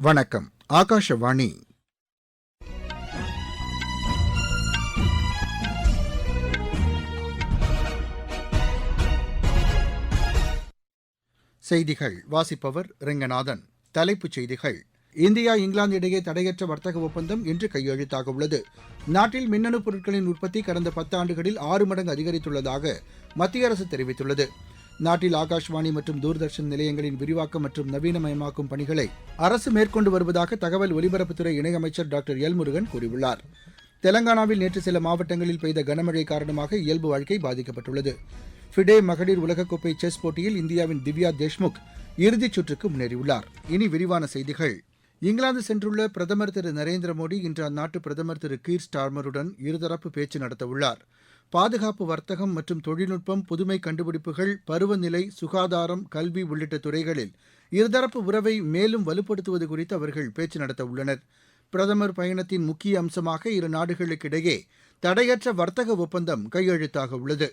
வணக்கம். ஆகாஷவாணி. செய்திகள். வாசிப்பவர் ரெங்கநாதன். தலைப்புச் செய்திகள். இந்தியா இங்கிலாந்து இடையே தடையற்ற வர்த்தக ஒப்பந்தம் இன்று கையெழுத்தாக உள்ளது. நாட்டில் மின்னணு பொருட்களின் உற்பத்தி கடந்த பத்தாண்டுகளில் ஆறு மடங்கு அதிகரித்துள்ளதாக மத்திய அரசு தெரிவித்துள்ளது. நாட்டில் ஆகாஷ்வாணி மற்றும் தூர்தர்ஷன் நிலையங்களின் விரிவாக்கம் மற்றும் நவீனமயமாக்கும் பணிகளை அரசு மேற்கொண்டு வருவதாக தகவல் ஒலிபரப்புத்துறை இணையமைச்சர் டாக்டர் எல் முருகன் கூறியுள்ளார். தெலங்கானாவில் நேற்று சில மாவட்டங்களில் பெய்த கனமழை காரணமாக இயல்பு வாழ்க்கை பாதிக்கப்பட்டுள்ளது. ஃபிடே மகளிர் உலகக்கோப்பை செஸ் போட்டியில் இந்தியாவின் திவ்யா தேஷ்முக் இறுதிச் சுற்றுக்கு முன்னேறியுள்ளார். இனி விரிவான செய்திகள். இங்கிலாந்து சென்றுள்ள பிரதமர் திரு நரேந்திர மோடி இன்று அந்நாட்டு பிரதமர் திரு கீர் ஸ்டார்மருடன் இருதரப்பு பேச்சு நடத்தவுள்ளார். பாதுகாப்பு வர்த்தகம் மற்றும் தொழில்நுட்பம் புதுமை கண்டுபிடிப்புகள் பருவநிலை சுகாதாரம் கல்வி உள்ளிட்ட துறைகளில் இருதரப்பு உறவை மேலும் வலுப்படுத்துவது குறித்து அவர்கள் பேச்சு நடத்த உள்ளனர். பிரதமர் பயணத்தின் முக்கிய அம்சமாக இரு நாடுகளுக்கிடையே தடையற்ற வர்த்தக ஒப்பந்தம் கையெழுத்தாக உள்ளது.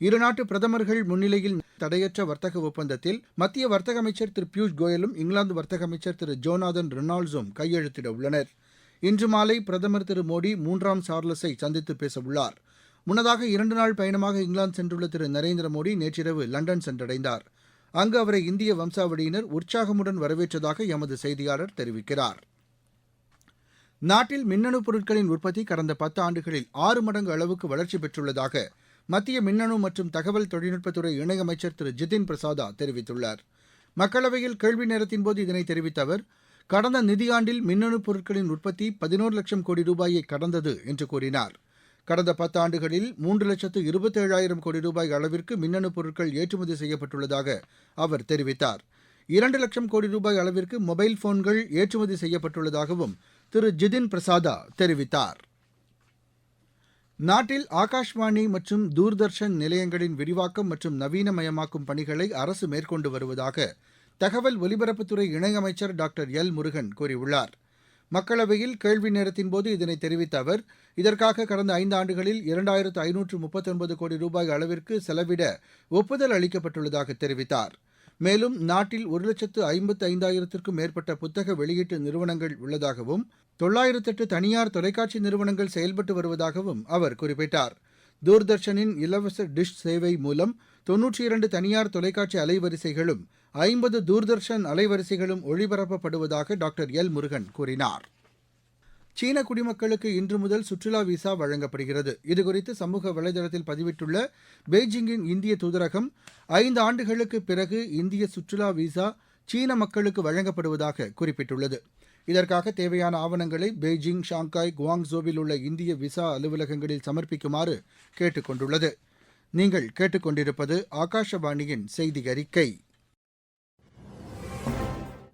இருநாட்டு பிரதமர்கள் முன்னிலையில் தடையற்ற வர்த்தக ஒப்பந்தத்தில் மத்திய வர்த்தக அமைச்சர் திரு பியூஷ் கோயலும் இங்கிலாந்து வர்த்தக அமைச்சர் திரு ஜோனாதன் ரெனால்ட்ஸும் கையெழுத்திட உள்ளனர். இன்று மாலை பிரதமர் திரு மோடி மூன்றாம் சார்லஸை சந்தித்து பேசவுள்ளார் முன்னதாக இரண்டு நாள் பயணமாக இங்கிலாந்து சென்றுள்ள திரு நரேந்திர மோடி நேற்றிரவு லண்டன் சென்றடைந்தார். அங்கு அவரை இந்திய வம்சாவளியினர் உற்சாகமுடன் வரவேற்றதாக எமது செய்தியாளர் தெரிவிக்கிறார். நாட்டில் மின்னணு பொருட்களின் உற்பத்தி கடந்த பத்து ஆண்டுகளில் ஆறு மடங்கு அளவுக்கு வளர்ச்சி பெற்றுள்ளதாக மத்திய மின்னணு மற்றும் தகவல் தொழில்நுட்பத்துறை இணையமைச்சர் திரு ஜிதின் பிரசாதா தெரிவித்துள்ளார். மக்களவையில் கேள்வி நேரத்தின்போது இதனை தெரிவித்த அவர் கடந்த நிதியாண்டில் மின்னணு பொருட்களின் உற்பத்தி பதினோரு லட்சம் கோடி ரூபாயை கடந்தது என்று கூறினார். கடந்த பத்தாண்டுகளில் மூன்று லட்சத்து இருபத்தேழாயிரம் கோடி ரூபாய் அளவிற்கு மின்னணு பொருட்கள் ஏற்றுமதி செய்யப்பட்டுள்ளதாக அவர் தெரிவித்தார். இரண்டு லட்சம் கோடி ரூபாய் அளவிற்கு மொபைல் போன்கள் ஏற்றுமதி செய்யப்பட்டுள்ளதாகவும் திரு. ஜிதின் பிரசாதா தெரிவித்தார். நாட்டில் ஆகாஷ்வாணி மற்றும் தூர்தர்ஷன் நிலையங்களின் விரிவாக்கம் மற்றும் நவீனமயமாக்கும் பணிகளை அரசு மேற்கொண்டு வருவதாக தகவல் ஒலிபரப்புத்துறை இணையமைச்சர் டாக்டர் எல் முருகன் கூறியுள்ளார். மக்களவையில் கேள்வி நேரத்தின்போது இதனை தெரிவித்த அவர் இதற்காக கடந்த ஐந்து ஆண்டுகளில் இரண்டாயிரத்து ஐநூற்று முப்பத்தொன்பது கோடி ரூபாய் அளவிற்கு செலவிட ஒப்புதல் அளிக்கப்பட்டுள்ளதாக தெரிவித்தார். மேலும் நாட்டில் ஒரு லட்சத்து ஐம்பத்து ஐந்தாயிரத்திற்கும் மேற்பட்ட புத்தக வெளியீட்டு நிறுவனங்கள் உள்ளதாகவும் தொள்ளாயிரத்தெட்டு தனியார் தொலைக்காட்சி நிறுவனங்கள் செயல்பட்டு வருவதாகவும் அவர் குறிப்பிட்டார். தூர்தர்ஷனின் இலவச டிஷ் சேவை மூலம் தொன்னூற்றி இரண்டு தனியார் தொலைக்காட்சி அலைவரிசைகளும் ஐம்பது தூர்தர்ஷன் அலைவரிசைகளும் ஒளிபரப்பப்படுவதாக டாக்டர் எல் முருகன் கூறினார். சீன குடிமக்களுக்கு இன்று முதல் சுற்றுலா விசா வழங்கப்படுகிறது. இதுகுறித்து சமூக வலைதளத்தில் பதிவிட்டுள்ள பெய்ஜிங்கின் இந்திய தூதரகம் ஐந்து ஆண்டுகளுக்கு பிறகு இந்திய சுற்றுலா விசா சீன மக்களுக்கு வழங்கப்படுவதாக குறிப்பிட்டுள்ளது. இதற்காக தேவையான ஆவணங்களை பெய்ஜிங் ஷாங்காய் குவாங்ஸோவில் உள்ள இந்திய விசா அலுவலகங்களில் சமர்ப்பிக்குமாறு கேட்டுக் கொண்டுள்ளது. நீங்கள் கேட்டுக்கொண்டிருப்பது ஆகாஷவாணியின் செய்தி அறிக்கை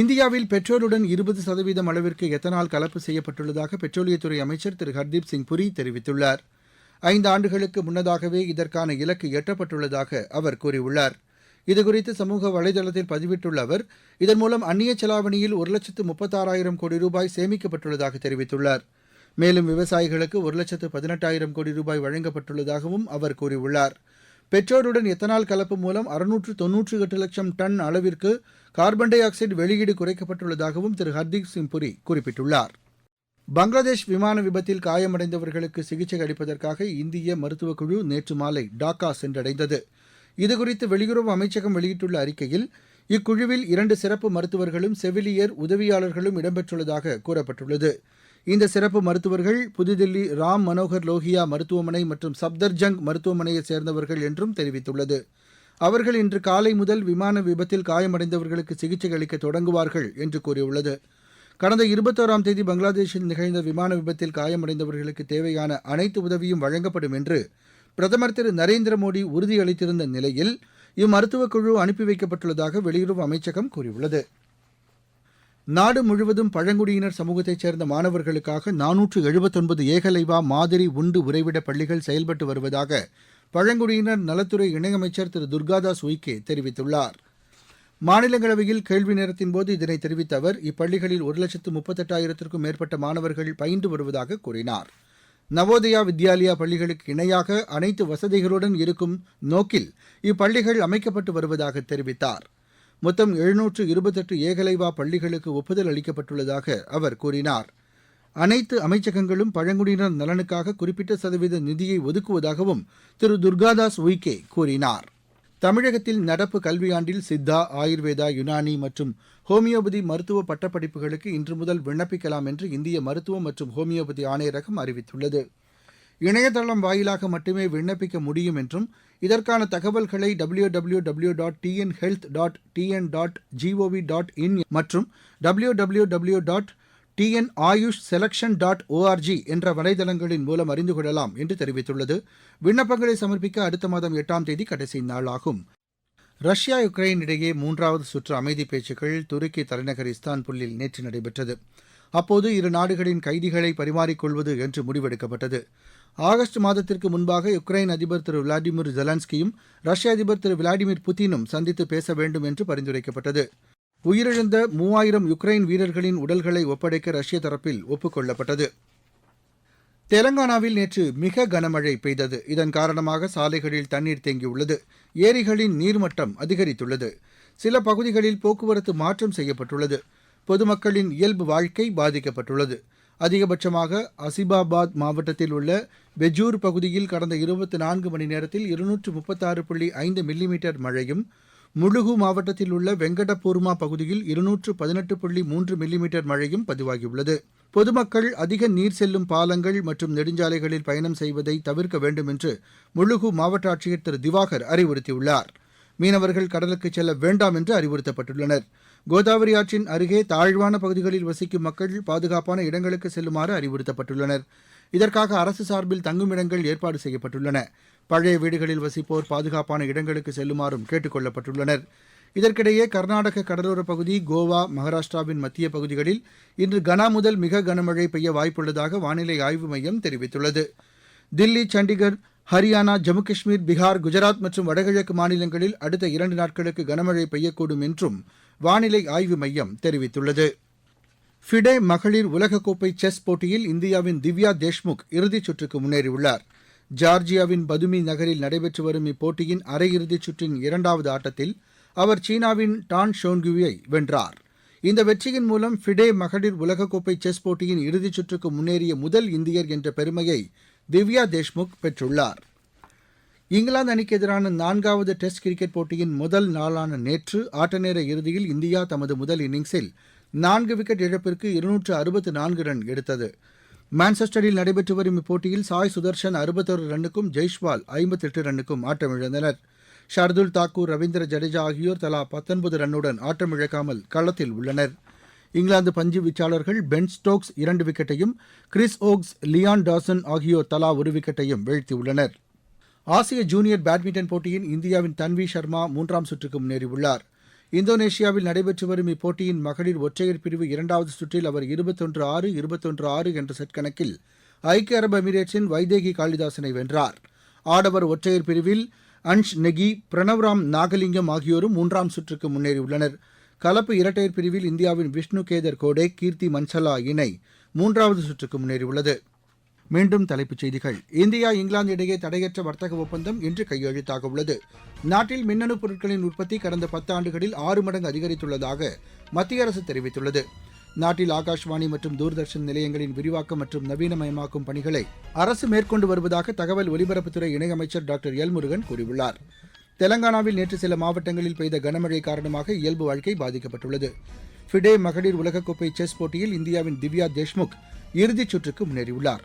இந்தியாவில் பெட்ரோலுடன் இருபது சதவீதம் அளவிற்கு எத்தனால் கலப்பு செய்யப்பட்டுள்ளதாக பெட்ரோலியத்துறை அமைச்சர் திரு ஹர்தீப் சிங் புரி தெரிவித்துள்ளார். ஐந்து ஆண்டுகளுக்கு முன்னதாகவே இதற்கான இலக்கு எட்டப்பட்டுள்ளதாக அவர் கூறியுள்ளார். இதுகுறித்து சமூக வலைதளத்தில் பதிவிட்டுள்ள அவர் இதன் மூலம் அந்நிய செலாவணியில் ஒரு லட்சத்து முப்பத்தாறாயிரம் கோடி ரூபாய் சேமிக்கப்பட்டுள்ளதாக தெரிவித்துள்ளார். மேலும் விவசாயிகளுக்கு ஒரு லட்சத்து பதினெட்டாயிரம் கோடி ரூபாய் வழங்கப்பட்டுள்ளதாகவும் அவர் கூறியுள்ளார். பெட்ரோலுடன் எத்தனால் கலப்பு மூலம் அறுநூற்று தொன்னூற்றி எட்டு லட்சம் டன் அளவிற்கு கார்பன் டை ஆக்சைடு வெளியீடு குறைக்கப்பட்டுள்ளதாகவும் திரு ஹர்தீப் சிங் புரி குறிப்பிட்டுள்ளார். பங்களாதேஷ் விமான விபத்தில் காயமடைந்தவர்களுக்கு சிகிச்சை அளிப்பதற்காக இந்திய மருத்துவக் குழு நேற்று மாலை டாக்கா சென்றடைந்தது. இதுகுறித்து வெளியுறவு அமைச்சகம் வெளியிட்டுள்ள அறிக்கையில் இக்குழுவில் இரண்டு சிறப்பு மருத்துவர்களும் செவிலியர் உதவியாளர்களும் இடம்பெற்றுள்ளதாக கூறப்பட்டுள்ளது. இந்த சிறப்பு மருத்துவர்கள் புதுதில்லி ராம் மனோகர் லோகியா மருத்துவமனை மற்றும் சப்தர்ஜங் மருத்துவமனையைச் சேர்ந்தவர்கள் என்றும் தெரிவித்துள்ளது. அவர்கள் இன்று காலை முதல் விமான விபத்தில் காயமடைந்தவர்களுக்கு சிகிச்சை அளிக்க தொடங்குவார்கள் என்று கூறியுள்ளது. கடந்த இருபத்தோராம் தேதி பங்களாதேஷில் நிகழ்ந்த விமான விபத்தில் காயமடைந்தவர்களுக்கு தேவையான அனைத்து உதவியும் வழங்கப்படும் என்று பிரதமர் திரு நரேந்திர மோடி உறுதியளித்திருந்த நிலையில் இம்மருத்துவக் குழு அனுப்பி வைக்கப்பட்டுள்ளதாக வெளியுறவு அமைச்சகம் கூறியுள்ளது. நாடு முழுவதும் பழங்குடியினர் சமூகத்தைச் சேர்ந்த மாணவர்களுக்காக நானூற்று எழுபத்தொன்பது ஏகலைவா மாதிரி உண்டு உறைவிட பள்ளிகள் செயல்பட்டு வருவதாக பழங்குடியினர் நலத்துறை இணையமைச்சர் திரு துர்காதாஸ் உய்கே தெரிவித்துள்ளார். மாநிலங்களவையில் கேள்வி நேரத்தின்போது இதனை தெரிவித்த அவர் இப்பள்ளிகளில் ஒரு லட்சத்து முப்பத்தெட்டாயிரத்திற்கும் மேற்பட்ட மாணவர்கள் பயின்று வருவதாக கூறினார். நவோதயா வித்யாலயா பள்ளிகளுக்கு இணையாக அனைத்து வசதிகளுடன் இருக்கும் நோக்கில் இப்பள்ளிகள் அமைக்கப்பட்டு வருவதாக தெரிவித்தார். மொத்தம் எழுநூற்று இருபத்தெட்டு ஏகலைவா பள்ளிகளுக்கு ஒப்புதல் அளிக்கப்பட்டுள்ளதாக அவர் கூறினார். அனைத்து அமைச்சகங்களும் பழங்குடியினர் நலனுக்காக குறிப்பிட்ட சதவீத நிதியை ஒதுக்குவதாகவும் திரு துர்காதாஸ் உய்கே கூறினார். தமிழகத்தில் நடப்பு கல்வியாண்டில் சித்தா ஆயுர்வேதா யுனானி மற்றும் ஹோமியோபதி மருத்துவ பட்டப்படிப்புகளுக்கு இன்று முதல் விண்ணப்பிக்கலாம் என்று இந்திய மருத்துவம் மற்றும் ஹோமியோபதி ஆணையரகம் அறிவித்துள்ளது. இணையதளம் வாயிலாக மட்டுமே விண்ணப்பிக்க முடியும் என்றும் இதற்கான தகவல்களை W W W dot TN health dot TN dot GOV dot in மற்றும் W W W dot TN AYUSH selection dot ORG என்ற வலைதளங்களின் மூலம் அறிந்து கொள்ளலாம் என்று தெரிவித்துள்ளது. விண்ணப்பங்களை சமர்ப்பிக்க அடுத்த மாதம் எட்டாம் தேதி கடைசி நாளாகும். ரஷ்யா யுக்ரைன் இடையே மூன்றாவது சுற்று அமைதி பேச்சுக்கள் துருக்கி தலைநகர் இஸ்தான்புல்லில் நேற்று நடைபெற்றது. அப்போது இரு நாடுகளின் கைதிகளை பரிமாறிக்கொள்வது என்று முடிவெடுக்கப்பட்டது. ஆகஸ்ட் மாதத்திற்கு முன்பாக யுக்ரைன் அதிபர் திரு விளாடிமிர் ஜெலன்ஸ்கியும் ரஷ்ய அதிபர் திரு விளாடிமிர் புதினும் சந்தித்து பேச வேண்டும் என்று பரிந்துரைக்கப்பட்டது. உயிரிழந்த மூவாயிரம் யுக்ரைன் வீரர்களின் உடல்களை ஒப்படைக்க ரஷ்ய தரப்பில் ஒப்புக் கொள்ளப்பட்டது தெலங்கானாவில் நேற்று மிக கனமழை பெய்தது. இதன் காரணமாக சாலைகளில் தண்ணீர் தேங்கியுள்ளது. ஏரிகளின் நீர்மட்டம் அதிகரித்துள்ளது. சில பகுதிகளில் போக்குவரத்து மாற்றம் செய்யப்பட்டுள்ளது. பொதுமக்களின் இயல்பு வாழ்க்கை பாதிக்கப்பட்டுள்ளது. அதிகபட்சமாக அசிபாபாத் மாவட்டத்தில் உள்ள பெஜூர் பகுதியில் கடந்த இருபத்தி நான்கு மணி நேரத்தில் இருநூற்று முப்பத்தாறு புள்ளி ஐந்து மில்லிமீட்டர் மழையும் முழுகு மாவட்டத்தில் உள்ள வெங்கடபூர்மா பகுதியில் இருநூற்று பதினெட்டு புள்ளி மூன்று மில்லிமீட்டர் மழையும் பதிவாகியுள்ளது. பொதுமக்கள் அதிக நீர் செல்லும் பாலங்கள் மற்றும் நெடுஞ்சாலைகளில் பயணம் செய்வதை தவிர்க்க வேண்டும் என்று முழுகு மாவட்ட ஆட்சியர் திரு திவாகர் அறிவுறுத்தியுள்ளார். மீனவர்கள் கடலுக்கு செல்ல வேண்டாம் என்று அறிவுறுத்தப்பட்டுள்ளனர். கோதாவரி ஆற்றின் அருகே தாழ்வான பகுதிகளில் வசிக்கும் மக்கள் பாதுகாப்பான இடங்களுக்கு செல்லுமாறு அறிவுறுத்தப்பட்டுள்ளனர். இதற்காக அரசு சார்பில் தங்குமிடங்கள் ஏற்பாடு செய்யப்பட்டுள்ளன. பழைய வீடுகளில் வசிப்போர் பாதுகாப்பான இடங்களுக்கு செல்லுமாறும் கேட்டுக் கொள்ளப்பட்டுள்ளனர். இதற்கிடையே கர்நாடக கடலோரப் பகுதி கோவா மகாராஷ்டிராவின் மத்திய பகுதிகளில் இன்று கனா முதல் மிக கனமழை பெய்ய வாய்ப்புள்ளதாக வானிலை ஆய்வு மையம் தெரிவித்துள்ளது. தில்லி சண்டிகர் ஹரியானா ஜம்மு காஷ்மீர் பீகார் குஜராத் மற்றும் வடகிழக்கு மாநிலங்களில் அடுத்த இரண்டு நாட்களுக்கு கனமழை பெய்யக்கூடும் என்றும் வானிலை ஆய்வு மையம் தெரிவித்துள்ளது. ஃபிடே மகளிர் உலகக்கோப்பை செஸ் போட்டியில் இந்தியாவின் திவ்யா தேஷ்முக் இறுதிச் சுற்றுக்கு முன்னேறியுள்ளார். ஜார்ஜியாவின் பதுமி நகரில் நடைபெற்று வரும் இப்போட்டியின் அரையிறுதிச் சுற்றின் இரண்டாவது ஆட்டத்தில் அவர் சீனாவின் டான் ஷோன்குயை வென்றார். இந்த வெற்றியின் மூலம் ஃபிடே மகளிர் உலகக்கோப்பை செஸ் போட்டியின் இறுதிச் சுற்றுக்கு முன்னேறிய முதல் இந்தியர் என்ற பெருமையை திவ்யா தேஷ்முக் பெற்றுள்ளார். இங்கிலாந்து அணிக்கு எதிரான நான்காவது டெஸ்ட் கிரிக்கெட் போட்டியின் முதல் நாளான நேற்று ஆட்டநேர இறுதியில் இந்தியா தமது முதல் இன்னிங்ஸில் நான்கு விக்கெட் இழப்பிற்கு இருநூற்று அறுபத்து நான்கு ரன் எடுத்தது. மான்செஸ்டரில் நடைபெற்று வரும் இப்போட்டியில் சாய் சுதர்ஷன் அறுபத்தொரு ரன்னுக்கும் ஜெய்ஷ்வால் ஐம்பத்தெட்டு ரன்னுக்கும் ஆட்டமிழந்தனர். ஷர்துல் தாக்கூர் ரவீந்திர ஜடேஜா ஆகியோர் தலா பத்தொன்பது ரன்னுடன் ஆட்டமிழக்காமல் களத்தில் உள்ளனர். இங்கிலாந்து பஞ்சு வீச்சாளர்கள் பென் ஸ்டோக்ஸ் இரண்டு விக்கெட்டையும் கிறிஸ் ஓக்ஸ் லியான் டாசன் ஆகியோர் தலா ஒரு விக்கெட்டையும் வீழ்த்தியுள்ளனர். ஆசிய ஜூனியர் பேட்மிண்டன் போட்டியின் இந்தியாவின் தன்வி சர்மா மூன்றாம் சுற்றுக்கு முன்னேறியுள்ளார். இந்தோனேஷியாவில் நடைபெற்று வரும் இப்போட்டியின் மகளிர் ஒற்றையர் பிரிவு இரண்டாவது சுற்றில் அவர் இருபத்தொன்று ஆறு இருபத்தொன்று ஆறு என்ற செட் கணக்கில் ஐக்கிய அரபு எமிரேட்ஸின் வைதேகி காளிதாசனை வென்றார். ஆடவர் ஒற்றையர் பிரிவில் அன்ஷ் நெகி பிரணவ்ராம் நாகலிங்கம் ஆகியோரும் மூன்றாம் சுற்றுக்கு முன்னேறியுள்ளனர். கலப்பு இரட்டையர் பிரிவில் இந்தியாவின் விஷ்ணு கேதர் கோடே கீர்த்தி மன்சலா இணை மூன்றாவது சுற்றுக்கு முன்னேறியுள்ளது. மீண்டும் தலைப்புச் செய்திகள். இந்தியா இங்கிலாந்து இடையே தடையற்ற வர்த்தக ஒப்பந்தம் இன்று கையெழுத்தாக உள்ளது. நாட்டில் மின்னணு பொருட்களின் உற்பத்தி கடந்த பத்தாண்டுகளில் ஆறு மடங்கு அதிகரித்துள்ளதாக மத்திய அரசு தெரிவித்துள்ளது. நாட்டில் ஆகாஷ்வாணி மற்றும் தூர்தர்ஷன் நிலையங்களின் விரிவாக்கம் மற்றும் நவீனமயமாக்கும் பணிகளை அரசு மேற்கொண்டு வருவதாக தகவல் ஒலிபரப்புத்துறை இணையமைச்சர் டாக்டர் எல் முருகன் கூறியுள்ளார். தெலங்கானாவில் நேற்று சில மாவட்டங்களில் பெய்த கனமழை காரணமாக இயல்பு வாழ்க்கை பாதிக்கப்பட்டுள்ளது. ஃபிடே மகளிர் உலகக்கோப்பை செஸ் போட்டியில் இந்தியாவின் திவ்யா தேஷ்முக் இறுதிச் சுற்றுக்கு முன்னேறியுள்ளார்.